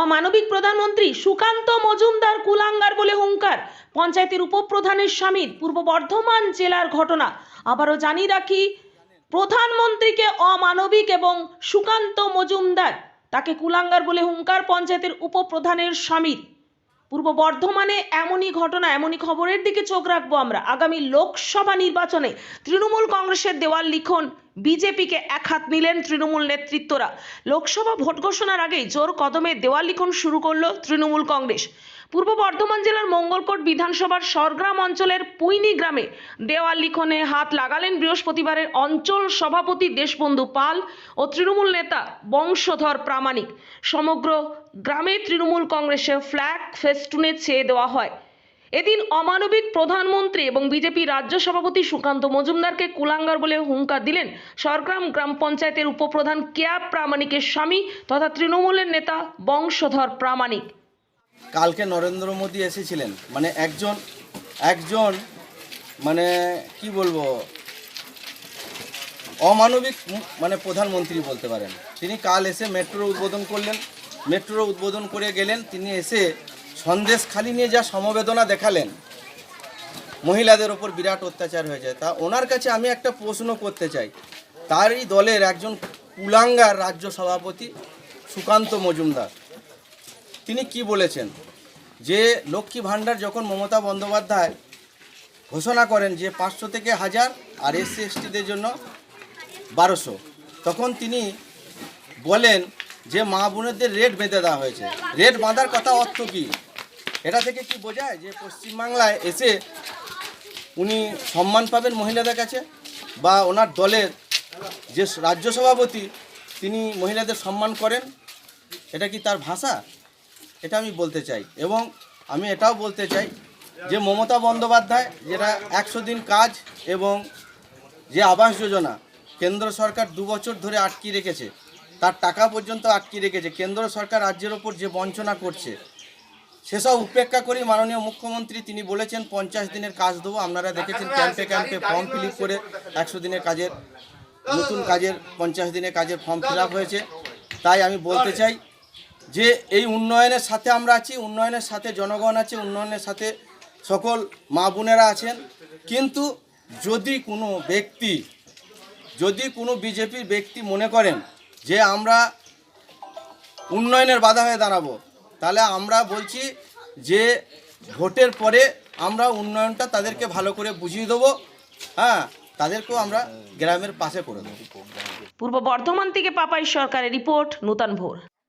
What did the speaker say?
অমানবিক প্রধানমন্ত্রী সুকান্ত মজুমদার কুলাঙ্গার বলে হুঙ্কার। পঞ্চায়েতের উপপ্রধানের স্বামীর পূর্ব বর্ধমান জেলার ঘটনা। আবারও জানিয়ে রাখি, প্রধানমন্ত্রীকে অমানবিক এবং সুকান্ত মজুমদার, তাকে কুলাঙ্গার বলে হুঙ্কার পঞ্চায়েতের উপপ্রধানের স্বামীর। পূর্ব বর্ধমানে এমনই ঘটনা, এমনই খবরের দিকে চোখ রাখব আমরা। আগামী লোকসভা নির্বাচনে তৃণমূল কংগ্রেসের দেওয়াল লিখন, বিজেপিকে এক হাত নিলেন তৃণমূল নেতৃত্বরা। লোকসভা ভোট ঘোষণার আগেই জোর কদমে দেওয়াল লিখন শুরু করল তৃণমূল কংগ্রেস। পূর্ব বর্ধমান জেলার মঙ্গলকোট বিধানসভার সরগ্রাম অঞ্চলের পুইনি গ্রামে দেওয়াল লিখনে হাত লাগালেন বৃহস্পতিবারের অঞ্চল সভাপতি দেশবন্ধু পাল ও তৃণমূল নেতা বংশধর প্রামাণিক। সমগ্র গ্রামে তৃণমূল কংগ্রেসের ফ্ল্যাগ ফেস্টুনে ছেয়ে দেওয়া হয়। এদিন অমানবিক প্রধানমন্ত্রী এবং বিজেপি রাজ্য সভাপতি সুকান্ত মজুমদারকে কুলাঙ্গার বলে হুঙ্কার দিলেন সরগ্রাম গ্রাম পঞ্চায়েতের উপপ্রধান কেয়া প্রামাণিকের স্বামী তথা তৃণমূলের নেতা বংশধর প্রামাণিক। কালকে নরেন্দ্র মোদী এসেছিলেন। মানে একজন একজন মানে কি বলব, অমানবিক মানে প্রধানমন্ত্রী বলতে পারেন। তিনি কাল এসে মেট্রো উদ্বোধন করলেন। মেট্রো উদ্বোধন করে গেলেন, তিনি এসে সন্দেশ খালি নিয়ে যা সমবেদনা দেখালেন। মহিলাদের ওপর বিরাট অত্যাচার হয়েছে তা ওনার কাছে আমি একটা প্রশ্ন করতে চাই। তারই দলের একজন কুলাঙ্গার রাজ্য সভাপতি সুকান্ত মজুমদার। তিনি কি বলেছেন? যে লক্ষ্মী ভাণ্ডার যখন মমতা বন্দ্যোপাধ্যায় ঘোষণা করেন যে পাঁচশো থেকে হাজার আর এসসি এসটিদের জন্য বারোশো, তখন তিনি বলেন যে মা বোনেদের রেট বেঁধে দেওয়া হয়েছে। রেট বাঁধার কথা অর্থ কী? এটা থেকে কি বোঝায় যে পশ্চিমবাংলায় এসে উনি সম্মান পাবেন মহিলাদের কাছে বা ওনার দলের যে রাজ্য সভাপতি, তিনি মহিলাদের সম্মান করেন? এটা কি তার ভাষা? এটা আমি বলতে চাই। এবং আমি এটাও বলতে চাই যে মমতা বন্দ্যোপাধ্যায় যেটা একশো দিন কাজ এবং যে আবাস যোজনা কেন্দ্র সরকার দু বছর ধরে আটকে রেখেছে, তার টাকা পর্যন্ত আটকে রেখেছে, কেন্দ্র সরকার রাজ্যের ওপর যে বঞ্চনা করছে, সেসব উপেক্ষা করি মাননীয় মুখ্যমন্ত্রী তিনি বলেছেন, পঞ্চাশ দিনের কাজ দেবো। আপনারা দেখেছেন ক্যাম্পে ক্যাম্পে ফর্ম ফিল করে একশো দিনের কাজের, নতুন কাজের, পঞ্চাশ দিনের কাজের ফর্ম ফিল হয়েছে। তাই আমি বলতে চাই যে এই উন্নয়নের সাথে আমরা আছি, উন্নয়নের সাথে জনগণ আছে, উন্নয়নের সাথে সকল মা বোনেরা আছেন। কিন্তু যদি কোনো ব্যক্তি, যদি কোনো বিজেপির ব্যক্তি মনে করেন যে আমরা উন্নয়নের বাধা হয়ে দাঁড়াবো, তাহলে আমরা বলছি যে ভোটের পরে আমরা উন্নয়নটা তাদেরকে ভালো করে বুঝিয়ে দেবো। হ্যাঁ তাদেরকেও আমরা গ্রামের পাশে করে দেবো। পূর্ব বর্ধমান থেকে পাপাই সরকারের রিপোর্ট, নূতন ভোর।